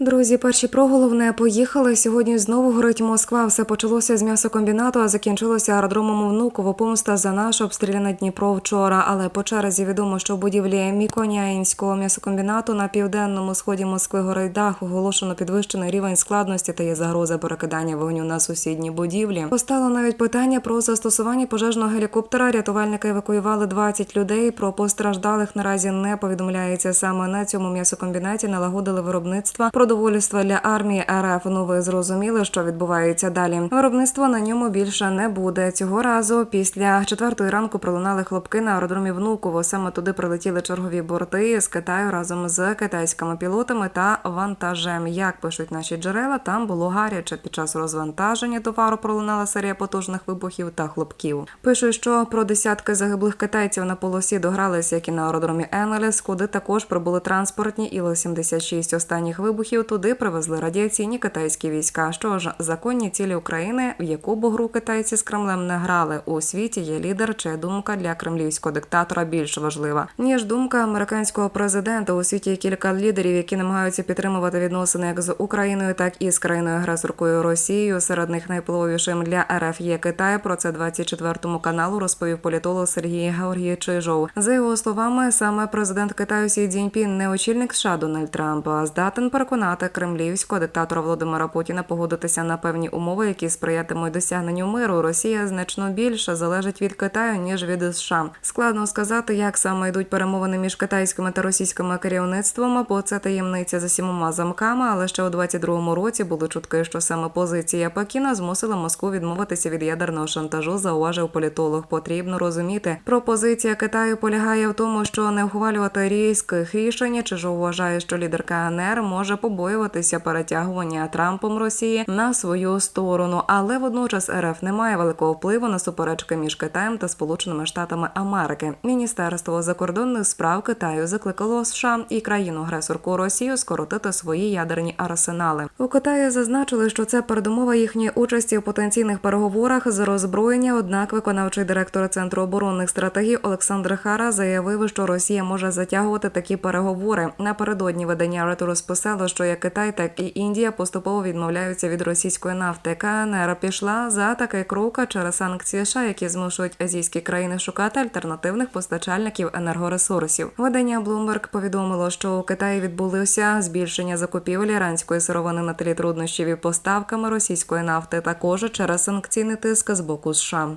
Друзі, перші про головне поїхали. Сьогодні знову горить Москва. Все почалося з м'ясокомбінату, а закінчилося аеродромом Внуково. Помста за наш обстріляне Дніпро вчора. Але по черзі відомо, що в будівлі Міконяїнського м'ясокомбінату на південному сході Москви горить дах. Оголошено підвищений рівень складності та є загроза перекидання вогню на сусідні будівлі. Постало навіть питання про застосування пожежного гелікоптера. Рятувальники евакуювали 20 людей. Про постраждалих наразі не повідомляється. Саме на цьому м'ясокомбінаті налагодили виробництво продовольства для армії РФ. Ну ви зрозуміли, що відбувається далі. Виробництва на ньому більше не буде. Цього разу після четвертої ранку пролунали хлопки на аеродромі Внуково. Саме туди прилетіли чергові борти з Китаю разом з китайськими пілотами та вантажем. Як пишуть наші джерела, там було гаряче. Під час розвантаження товару пролунала серія потужних вибухів та хлопків. Пишуть, що про десятки загиблих китайців на полосі догралися, як і на аеродромі Енелес, куди також прибули транспортні Іл-76 останніх вибухів. Туди привезли радіаційні китайські війська. Що ж, законні цілі України, в яку б гру китайці з Кремлем не грали у світі, є лідер, чия думка для кремлівського диктатора більш важлива ніж думка американського президента. У світі є кілька лідерів, які намагаються підтримувати відносини як з Україною, так і з країною агресоркою Росією. Серед них найвпливовішим для РФ є Китай. Про це 24 каналу розповів політолог Сергій Георгій Чижов. За його словами, саме президент Китаю Сі Цзіньпін, не очільник США Дональд Трамп, а здатен переконати кремлівського диктатора Володимира Путіна погодитися на певні умови, які сприятимуть досягненню миру. Росія значно більше залежить від Китаю ніж від США. Складно сказати, як саме йдуть перемовини між китайськими та російськими керівництвами, бо це таємниця за сімома замками. Але ще у 22-му році були чутки, що саме позиція Пекіна змусила Москву відмовитися від ядерного шантажу. Зауважив політолог. Потрібно розуміти. Пропозиція Китаю полягає в тому, що не ухвалювати різких рішень, чи ж вважає, що лідер КНР може побоюватися перетягування Трампом Росії на свою сторону, але водночас РФ не має великого впливу на суперечки між Китаєм та Сполученими Штатами Америки. Міністерство закордонних справ Китаю закликало США і країну-агресорку Росію скоротити свої ядерні арсенали. У Китаї зазначили, що це передумова їхньої участі у потенційних переговорах з роззброєння. Однак, виконавчий директор центру оборонних стратегій Олександр Хара заявив, що Росія може затягувати такі переговори. Напередодні видання Рету розписало, що як Китай, так і Індія поступово відмовляються від російської нафти. КНР пішла за такий крок через санкції США, які змушують азійські країни шукати альтернативних постачальників енергоресурсів. Видання Bloomberg повідомило, що у Китаї відбулося збільшення закупівель іранської сировини на тлі труднощів і поставками російської нафти, також через санкційний тиск з боку США.